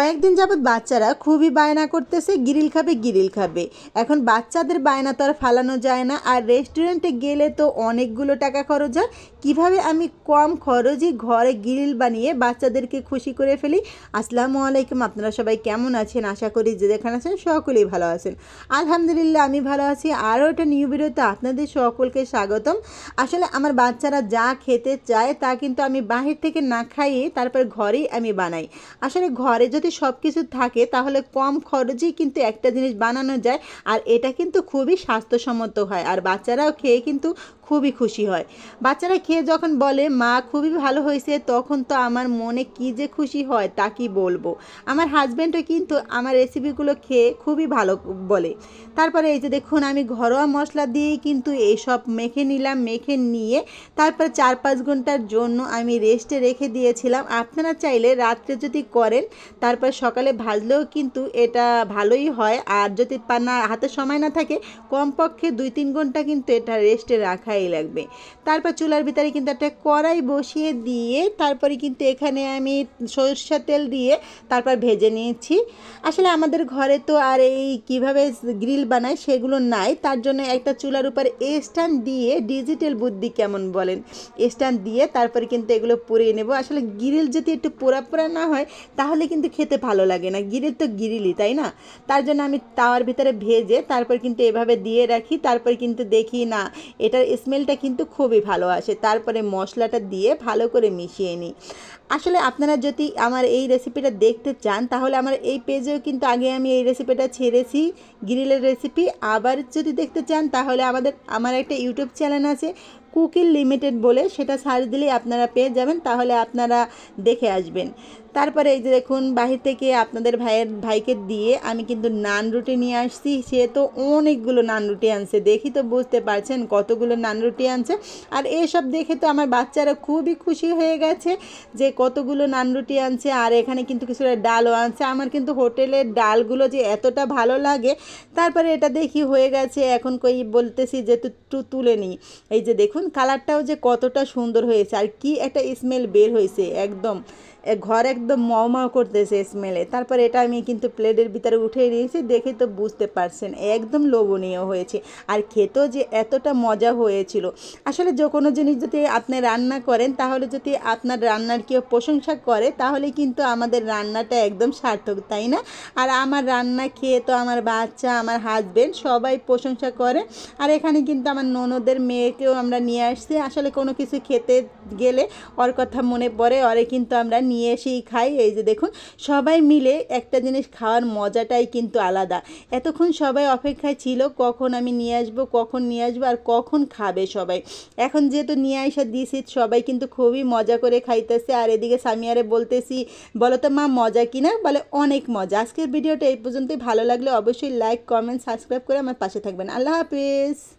কয়েকদিন যাবৎ বাচ্চারা খুবই বায়না করতেছে, গিরিল খাবে গিরিল খাবে। এখন বাচ্চাদের বায়না তো আর ফালানো যায় না। আর রেস্টুরেন্টে গেলে তো অনেকগুলো টাকা খরচ হয়। কীভাবে আমি কম খরচে ঘরে গিরিল বানিয়ে বাচ্চাদেরকে খুশি করে ফেলি? আসসালামু আলাইকুম, আপনারা সবাই কেমন আছেন? আশা করি যে যেখানে আছেন সকলেই ভালো আছেন। আলহামদুলিল্লাহ, আমি ভালো আছি। আরও একটা নিউ ভিডিওতে আপনাদের সকলকে স্বাগতম। আসলে আমার বাচ্চারা যা খেতে চায় তা কিন্তু আমি বাহির থেকে না খাইয়ে তারপর ঘরেই আমি বানাই। আসলে ঘরে যদি সব কিছু থাকে, তাহলে কম খরচেই কিন্তু একটা জিনিস বানানো যায়, আর এটা কিন্তু খুবই স্বাস্থ্যসম্মত হয়। আর বাচ্চারাও খেয়ে কিন্তু খুবই খুশি হয়। বাচ্চারা খেয়ে যখন বলে, মা, খুবই ভালো হয়েছে, তখন তো আমার মনে কি যে খুশি হয় তা কি বলব? আমার হাজব্যান্ডও কিন্তু আমার রেসিপিগুলো খেয়ে খুবই ভালো বলে। তারপরে এই যে দেখুন, আমি ঘরোয়া মশলা দিয়েই কিন্তু এইসব মেখে নিলাম, মেখে নিয়ে তারপর চার পাঁচ ঘণ্টার জন্য আমি রেস্টে রেখে দিয়েছিলাম। আপনারা চাইলে রাত্রে যদি করেন, তারপর সকালে ভাজলেও কিন্তু এটা ভালোই হয়। আর যদি না হাতে সময় না থাকে, কমপক্ষে দুই তিন ঘণ্টা কিন্তু এটা রেস্টে রাখাই লাগবে। তারপর চুলার ভিতরে কিন্তু একটা কড়াই বসিয়ে দিয়ে তারপরে কিন্তু এখানে আমি সরষের তেল দিয়ে তারপর ভেজে নিয়েছি। আসলে আমাদের ঘরে তো আর এই কীভাবে গ্রিল বানায় সেগুলো নাই। তার জন্য একটা চুলার উপর স্ট্যান্ড দিয়ে ডিজিটাল বুদ্ধি কেমন বলেন? স্ট্যান্ড দিয়ে তারপরে কিন্তু এগুলো পুড়িয়ে নেব। আসলে গ্রিল যদি একটু পোড়া পোড়া না হয়, তাহলে কিন্তু খেতে ভালো লাগে না। গ্রিল তো গ্রিলই, তাই না? তার জন্য আমি তাওয়ার ভিতরে ভেজে তারপর কিন্তু এভাবে দিয়ে রাখি। তারপর কিন্তু দেখি, না, এটার স্মেলটা কিন্তু খুবই ভালো আসে। তারপরে মশলাটা দিয়ে ভালো করে মিশিয়ে নিই। আসলে আপনারা যদি আমার এই রেসিপিটা দেখতে চান, তাহলে আমার এই পেজেও কিন্তু আগে আমি এই রেসিপিটা ছেড়েছি, গ্রিলের রেসিপি। আবার যদি দেখতে চান, তাহলে আমাদের, আমার একটা ইউটিউব চ্যানেল আছে কুকিং লিমিটেড বলে সেটা সার্চ দিলেই আপনারা পেয়ে যাবেন, তাহলে আপনারা দেখে আসবেন। তারপরে এই যে দেখুন, বাহির থেকে আপনাদের ভাইয়ের, ভাইকে দিয়ে আমি কিন্তু নান রুটি নিয়ে আসছি। সে তো অনেকগুলো নান রুটি আনছে, দেখি তো বুঝতে পারছেন কতগুলো নান রুটি আনছে। আর এসব দেখে তো আমার বাচ্চারা খুবই খুশি হয়ে গেছে যে কতগুলো নান রুটি আনছে, আর এখানে কিন্তু কিছুটা ডালও আনছে। আমার কিন্তু হোটেলের ডালগুলো যে এতটা ভালো লাগে, তারপরে এটা দেখি হয়ে গেছে। এখন কই বলতেছি যে তুলে নিই। এই যে দেখুন কালারটাও যে কতটা সুন্দর হয়েছে আর কি একটা স্মেল বের হয়েছে একদম। ঘর একদম মাও করতেছে স্মেলে তারপর এটা আমি কিন্তু প্লেটের ভিতরে উঠিয়ে নিয়েছি দেখে তো বুঝতে পারছেন, একদম লোভনীয় হয়েছে। আর খেতেও যে এতটা মজা হয়েছিল। আসলে যে কোনো জিনিস যদি আপনি রান্না করেন, তাহলে যদি আপনার রান্নার কেউ প্রশংসা করে, তাহলে কিন্তু আমাদের রান্নাটা একদম সার্থক, তাই না? আর আমার রান্না খেয়ে তো আমার বাচ্চা, আমার হাজবেন্ড সবাই প্রশংসা করে। আর এখানে কিন্তু আমার ননদের মেয়েকেও আমরা নিয়ে আসছি। আসলে কোনো কিছু খেতে গেলে ওর কথা মনে পড়ে, ওরে কিন্তু আমরা নিয়ে এসেই খাই। এই যে দেখুন, সবাই মিলে একটা জিনিস খাওয়ার মজাটাই কিন্তু আলাদা। এতক্ষণ সবাই অপেক্ষায় ছিল, কখন আমি নিয়ে আসব, কখন নিয়ে আসব আর কখন খাবে সবাই। এখন যেহেতু নিয়ে আসা দিয়েছি সবাই কিন্তু খুবই মজা করে খাইতেছে। আর এদিকে সামিয়ারে বলতেছি, বলো তো মা, মজা কিনা বলে, অনেক মজা। আজকের ভিডিওটা এই পর্যন্তই। ভালো লাগলে অবশ্যই লাইক কমেন্ট সাবস্ক্রাইব করে আমার পাশে থাকবেন। আল্লাহ হাফিজ।